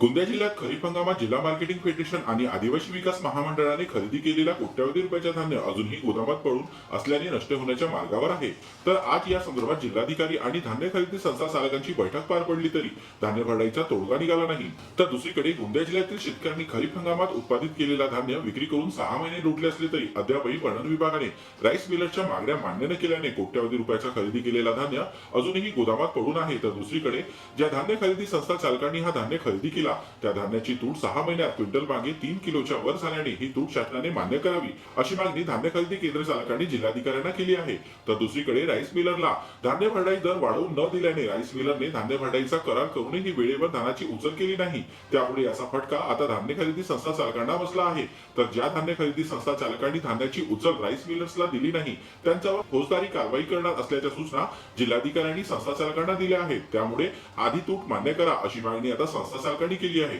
गोंदिया जिल्ह्यात खरीप हंगामात जिल्हा मार्केटिंग फेडरेशन आणि आदिवासी विकास महामंडळाने खरेदी केलेला कोट्यावधी रुपयाचा धान्य अजूनही गोदामात पडून असल्याने नष्ट होण्याच्या मार्गावर आहे. तर आज या संदर्भात जिल्हाधिकारी आणि धान्य खरेदी संस्था चालकांची बैठक पार पडली तरी धान्य भरडाईचा तोडगा निघाला नाही. तर दुसरीकडे गोंदिया जिल्ह्यातील शेतकऱ्यांनी खरीप हंगामात उत्पादित केलेला धान्य विक्री करून सहा महिने लुटले असले तरी अद्यापही पणन विभागाने राईस मिलरच्या मागण्या मान्य न केल्याने कोट्यावधी रुपयाचा खरेदी केलेला धान्य अजूनही गोदामात पडून आहे. तर दुसरीकडे ज्या धान्य खरेदी संस्था चालकांनी हा धान्य खरेदी केला त्या धान्याची तूट सहा महिन्यात क्विंटल मागे तीन किलोच्या वर झाल्याने ही तूट शासनाने मान्य करावी. अशी मागणी धान्य खरेदी केंद्र चालकांनी जिल्हाधिकाऱ्यांना केली आहे. तर दुसरीकडे राईस मिलरला धान्य भरडाई दर वाढवून न दिल्याने राईस मिलरने धान्य भरडाईचा करार करूनही वेळेवर धानाची उचल केली नाही. त्यामुळे याचा फटका आता धान्य खरेदी संस्था चालकांना बसला आहे. तर ज्या धान्य खरेदी संस्था चालकांनी धान्याची उचल राईस मिलर्सला दिली नाही त्यांच्यावर फौजदारी कारवाई करणार असल्याच्या सूचना जिल्हाधिकाऱ्यांनी संस्था चालकांना दिल्या आहेत. त्यामुळे आधी तूट मान्य करा अशी मागणी आता संस्था चालकांनी केली आहे?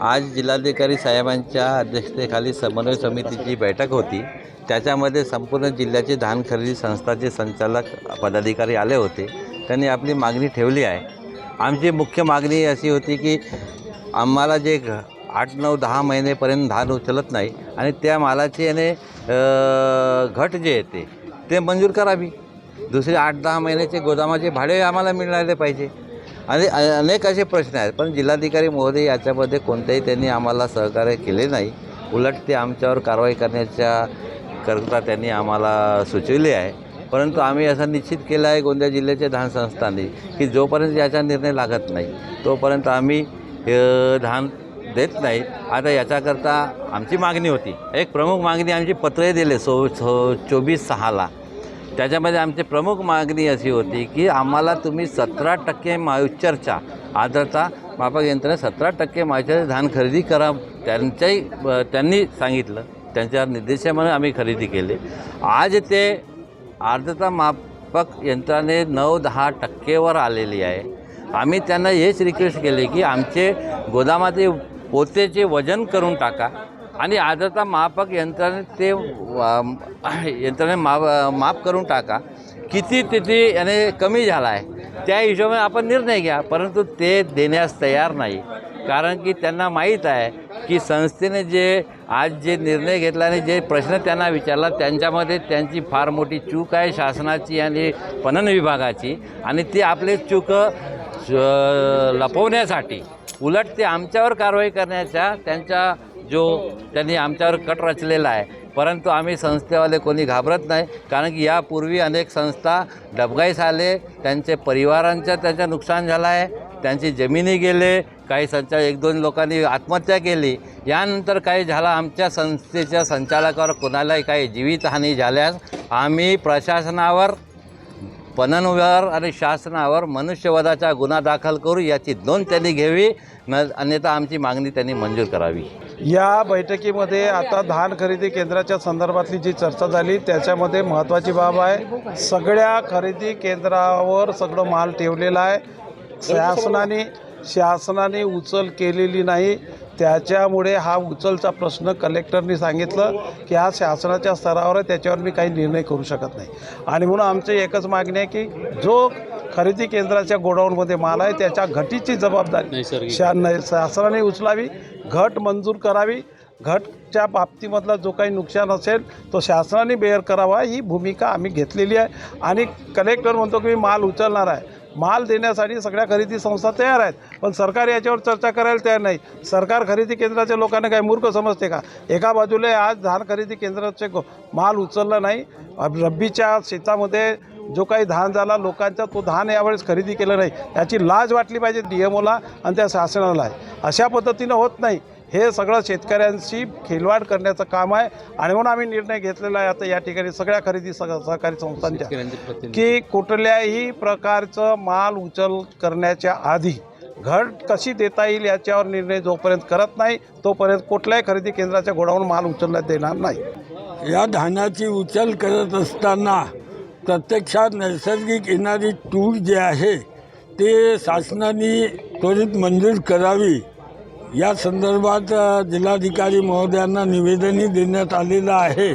आज जिल्हाधिकारी साहेबांच्या अध्यक्षतेखाली समन्वय समितीची बैठक होती. त्याच्यामध्ये संपूर्ण जिल्ह्याचे धान खरेदी संस्थाचे संचालक पदाधिकारी आले होते. त्यांनी आपली मागणी ठेवली आहे. आमची मुख्य मागणी अशी होती की आम्हाला जे घ आठ नऊ दहा महिनेपर्यंत धान उचलत नाही आणि त्या मालाची याने घट जे येते ते मंजूर करावी. दुसरे आठ दहा महिन्याचे गोदामाचे भाडे आम्हाला मिळाले पाहिजे. आणि अनेक असे प्रश्न आहेत. पण जिल्हाधिकारी महोदय याच्यामध्ये कोणतेही त्यांनी आम्हाला सहकार्य केले नाही. उलट ते आमच्यावर कारवाई करण्याच्या करता त्यांनी आम्हाला सुचविले आहे. परंतु आम्ही असं निश्चित केलं आहे गोंदिया जिल्ह्याच्या धान संस्थांनी की जोपर्यंत याचा निर्णय लागत नाही तोपर्यंत आम्ही धान देत नाही. आता याच्याकरता आमची मागणी होती. एक प्रमुख मागणी आमची पत्रे दिले सो सो चोवीस सहाला. त्याच्यामध्ये आमची प्रमुख मागणी अशी होती की आम्हाला तुम्ही सतरा टक्के मायुच्चरच्या आर्द्रता मापक यंत्रणा सतरा टक्के मायुच्चर धान खरेदी करा त्यांच्याही त्यांनी सांगितलं. त्यांच्या निर्देशामुळे आम्ही खरेदी केले. आज ते आर्द्रता मापक यंत्राने नऊ दहा टक्केवर आलेली आहे. आम्ही त्यांना हेच रिक्वेस्ट केले की आमचे गोदामाचे पोतेचे वजन करून टाका. आणि आर्द्रता मापक यंत्राने ते यंत्रणे यंत्राने माप माप करून टाका. किती तिथे याने कमी झाला आहे त्या हिशोबाने आपण निर्णय घ्या परंतु ते देण्यास तयार नाही. कारण की त्यांना माहीत आहे की संस्थेने जे आज जे निर्णय घेतला आणि जे प्रश्न त्यांना विचारला त्यांच्यामध्ये त्यांची फार मोठी चूक आहे शासनाची आणि पणन विभागाची. आणि ती आपली चूक लपवण्यासाठी उलट ते आमच्यावर कारवाई करण्याच्या त्यांच्या जो त्यांनी आमच्यावर कट रचलेला आहे. परंतु आम्ही संस्थेवाले कोणी घाबरत नाही कारण की यापूर्वी अनेक संस्था डबगाईस आले त्यांचे परिवारांचं त्यांचं नुकसान झालं आहे त्यांची जमिनी गेले काही संचा एक दोन लोकांनी आत्महत्या केली. यानंतर काही झाला आमच्या संस्थेच्या संचालकावर कोणालाही काही जीवितहानी झाल्यास आम्ही प्रशासनावर पणनवर आणि शासनावर मनुष्यवधाचा गुन्हा दाखल करू याची नोंद त्यांनी घ्यावी. न अन्यथा आमची मागणी त्यांनी मंजूर करावी. या बैठकीमध्ये आता धान खरेदी केंद्राच्या संदर्भातली जी चर्चा झाली त्याच्यामध्ये महत्त्वाची बाब आहे. सगळ्या खरेदी केंद्रावर सगळं माल ठेवलेला आहे. शासनाने शासनाने उचल केलेली नाही. त्याच्यामुळे हा उचलचा प्रश्न कलेक्टरनी सांगितलं की हा शासनाच्या स्तरावर आहे त्याच्यावर मी काही निर्णय करू शकत नाही. आणि म्हणून आमची एकच मागणी आहे की जो खरेदी केंद्राच्या गोडाऊनमध्ये माल आहे त्याच्या घटीची जबाबदारी शा शासनाने उचलावी घट मंजूर करावी. घटच्या बाबतीमधला जो काही नुकसान असेल तो शासनाने बेअर करावा ही भूमिका आम्ही घेतलेली आहे. आणि कलेक्टर म्हणतो की मी माल उचलणार आहे. माल देण्यासाठी सगळ्या खरेदी संस्था तयार आहेत. पण सरकार याच्यावर चर्चा करायला तयार नाही. सरकार खरेदी केंद्राच्या लोकांना काय मूर्ख समजते का? एका बाजूला आज धान खरेदी केंद्राचे माल उचलला नाही. रब्बीच्या शेतामध्ये जो काही धान झाला लोकांचा तो धान यावेळेस खरेदी केलं नाही. याची लाज वाटली पाहिजे डी एम ओला आणि त्या शासनाला. आहे अशा पद्धतीनं होत नाही. हे सगळं शेतकऱ्यांशी खेळवाड करण्याचं काम आहे. आणि म्हणून आम्ही निर्णय घेतलेला आहे आता या ठिकाणी सगळ्या खरेदी सह सहकारी संस्थांच्या की कुठल्याही प्रकारचं माल उचल करण्याच्या आधी घट कशी देता येईल याच्यावर निर्णय जोपर्यंत करत नाही तोपर्यंत कुठल्याही खरेदी केंद्राच्या गोडाऊन माल उचलण्यात देणार नाही. या धानाची उचल करत असताना प्रत्यक्षात नैसर्गिक येणारी तूर जे आहे ते शासनाने त्वरित मंजूर करावी. या संदर्भात जिल्हाधिकारी महोदयांना निवेदनही देण्यात आलेलं आहे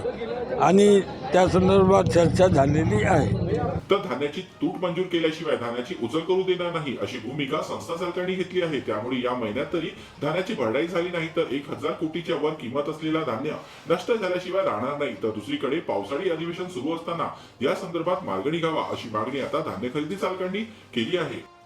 आणि त्या संदर्भात चर्चा झालेली आहे. तर धान्याची तूट मंजूर केल्याशिवाय धान्याची उचल करू देणार नाही अशी भूमिका संस्था सरकारने घेतली आहे. त्यामुळे या महिन्यात तरी धान्याची भरडाई झाली नाही तर एक हजार कोटीच्या वर किंमत असलेला धान्य नष्ट झाल्याशिवाय राहणार नाही. तर दुसरीकडे पावसाळी अधिवेशन सुरू असताना या संदर्भात मार्ग निघावा अशी मागणी आता धान्य खरेदी चालकांनी केली आहे.